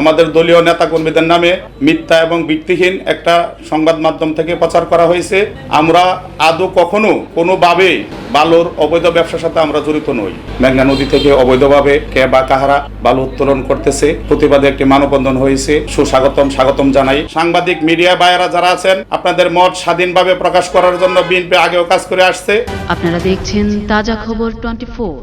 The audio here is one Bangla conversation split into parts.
আমাদের দলীয় নেতাকর্মীদের নামে মিথ্যা এবং ভিত্তিহীন একটা সংবাদ মাধ্যম থেকে প্রচার করা হয়েছে। আমরা আদৌ কখনো কোনোভাবে বালুর অবৈধ ব্যবসার সাথে আমরা জড়িত নই। মেঘনা নদী থেকে অবৈধভাবে কে বা কাহারা বালু উত্তোলন করতেছে প্রতিবাদে একটি মানববন্ধন হয়েছে। সুস্বাগতম স্বাগতম জানাই সাংবাদিক মিডিয়া বায়েরা যারা আছেন আপনাদের মত স্বাধীনভাবে প্রকাশ করার জন্য বিএনপি আগেও কাজ করে আসছে। আপনারা দেখছেন তাজা খবর টোয়েন্টি ফোর।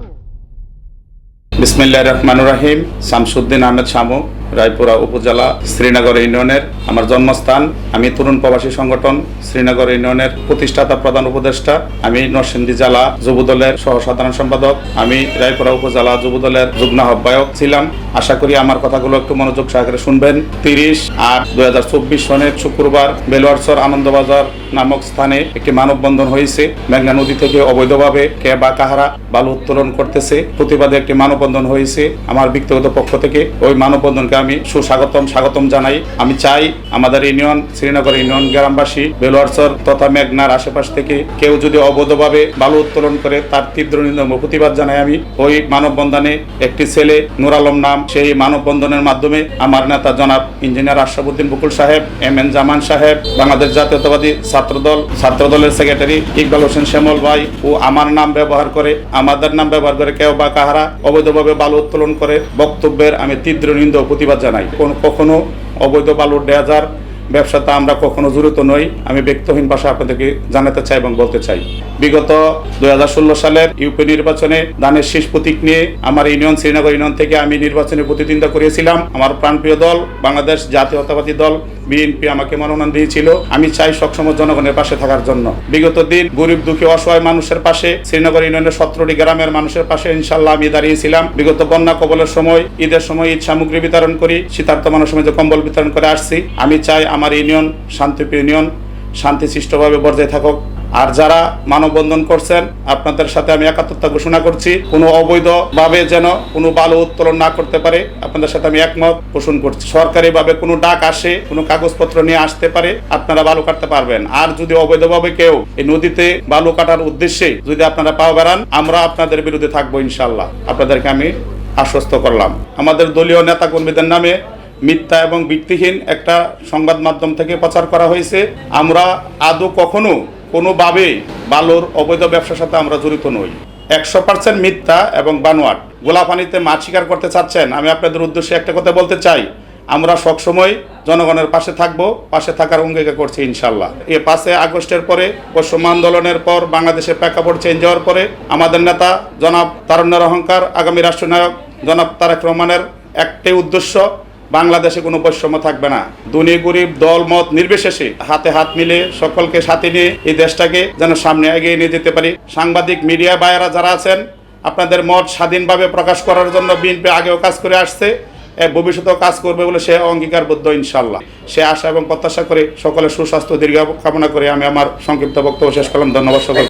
বিসমিল্লাহ রহমান রাহিম শামসুদ্দিন আহমেদ শামু। রায়পুরা উপজেলা শ্রীনগর ইউনিয়নের আমার জন্মস্থান। আমি তরুণ প্রবাসী সংগঠন শ্রীনগর ইউনিয়নের প্রতিষ্ঠাতা প্রধান উপদেষ্টা। আমি নরসিংদী জেলা যুবদলের সহ সাধারণ সম্পাদক। আমি রায়পুরা উপজেলা যুবদলের যুগ্ম আহ্বায়ক ছিলাম। আশা করি আমার কথাগুলো একটু মনোযোগ সহকারে শুনবেন। তিরিশ আট দুই সনের শুক্রবার বেলোয়ারচর আনন্দবাজার নামক স্থানে একটি মানববন্ধন হয়েছে। মেঘনা নদী থেকে অবৈধভাবে কে বা কাহারা বালু উত্তোলন করতেছে। প্রতিবাদে একটি মানববন্ধন হয়েছে। আমার ব্যক্তিগত পক্ষ থেকে ওই মানববন্ধনকে আমি সুস্বাগতম, স্বাগতম জানাই। আমি চাই আমাদের ইউনিয়ন, শ্রীনগর ইউনিয়ন গ্রামবাসী বেলোয়ারচর তথা মেঘনার আশেপাশ থেকে কেউ যদি অবৈধভাবে বালু উত্তোলন করে, তার তীব্র নিন্দম প্রতিবাদ জানাই আমি। ওই মানববন্ধনে একটি ছেলে, নুর আলম নাম, সেই মানববন্ধনের মাধ্যমে আমার নেতা জনাব ইঞ্জিনিয়ার আশরাফুদ্দিন বকুল সাহেব, এম এন জামান সাহেব, বাংলাদেশ জাতীয়তাবাদী ছাত্রদল, ছাত্রদলের সেক্রেটারি ইকবাল হোসেন শ্যামল ভাই ও আমার নাম ব্যবহার করে, আমাদের নাম ব্যবহার করে কেউ বা কাহারা অবৈধভাবে বালু উত্তোলন করে, বক্তব্যের আমি তীব্র নিন্দ ও প্রতিবাদ জানাই। কোন- কখনো অবৈধ বালুর ডেজার ব্যবসাতে আমরা কখনো জড়িত নই। আমি ব্যক্তহীন ভাষা আপনাদেরকে জানাতে চাই এবং বলতে চাই। বিগত দুই হাজার ষোলো সালের ইউপি নির্বাচনে দানের শেষ প্রতীক নিয়ে আমার ইউনিয়ন, শ্রীনগর ইউনিয়ন থেকে আমি নির্বাচনে প্রতিদ্বন্দ্বিতা করেছিলাম। আমার প্রাণপ্রিয় দল বাংলাদেশ জাতীয়তাবাদী দল বিএনপি আমাকে মনোনয়ন দিয়েছিল। আমি চাই সবসময় জনগণের পাশে থাকার জন্য। বিগত দিন গরিব দুঃখী অসহায় মানুষের পাশে, শ্রীনগর ইউনিয়নের সতেরোটি গ্রামের মানুষের পাশে ইনশাল্লাহ আমি দাঁড়িয়েছিলাম। বিগত বন্যা কবলের সময়, ঈদের সময় ঈদ সামগ্রী বিতরণ করি শীতার্থ মানুষের মধ্যে কম্বল বিতরণ করে আসছি। আমি চাই আমার ইউনিয়ন, শান্তিপ্রিয় ইউনিয়ন শান্তিশিষ্টভাবে বজায় থাকুক। আর যারা মানববন্ধন করছেন, আপনাদের সাথে আমি একাত্মতা ঘোষণা করছি। কোনো অবৈধভাবে যেন কোনো বালু উত্তোলন না করতে পারে, আপনাদের সাথে আমি একমত, পোষণ করছি। সরকারিভাবে কোনো ডাক আসে, কোনো কাগজপত্র নিয়ে আসতে পারে, আপনারা বালু কাটতে পারবেন। আর যদি অবৈধভাবে কেউ এই নদীতে বালু কাটার উদ্দেশ্যে যদি আপনারা পাও বেড়ান, আমরা আপনাদের বিরুদ্ধে থাকব ইনশাল্লাহ আপনাদেরকে আমি আশ্বস্ত করলাম। আমাদের দলীয় নেতাকর্মীদের নামে মিথ্যা এবং ভিত্তিহীন একটা সংবাদ মাধ্যম থেকে প্রচার করা হয়েছে। আমরা আদৌ কখনো কোনোভাবে বালুর অবৈধ ব্যবসার সাথে আমরা জড়িত নই। একশো পার্সেন্ট মিথ্যা এবং বানোয়াট। গোলাপানিতে মাছ শিকার করতে চাচ্ছেন। আমি আপনাদের উদ্দেশ্যে একটা কথা বলতে চাই। আমরা সবসময় জনগণের পাশে থাকব, পাশে থাকার অঙ্গীকার করছি ইনশাল্লাহ এ পাঁচে আগস্টের পরে পশ্চিম আন্দোলনের পর বাংলাদেশের প্রেক্ষাপট চেঞ্জ হওয়ার পরে আমাদের নেতা জনাব তারুণ্যের অহংকার, আগামী রাষ্ট্রনায়ক জনাব তারেক রহমানের একটাই উদ্দেশ্য বাংলাদেশে কোনো বৈষম্য থাকবে না। দুনি গরিব, দল, মত নির্বিশেষে হাতে হাত মিলে সকলকে সাথে নিয়ে এই দেশটাকে যেন সামনে এগিয়ে নিয়ে যেতে পারি। সাংবাদিক, মিডিয়া বায়েরা যারা আছেন, আপনাদের মত স্বাধীনভাবে প্রকাশ করার জন্য বিএনপি আগেও কাজ করে আসছে। ভবিষ্যতেও কাজ করবে বলে সে অঙ্গীকারবদ্ধ ইনশাল্লাহ সে আশা এবং প্রত্যাশা করে সকলের সুস্বাস্থ্য দীর্ঘ কামনা করে আমি আমার সংক্ষিপ্ত বক্তব্য শেষ করলাম। ধন্যবাদ সকল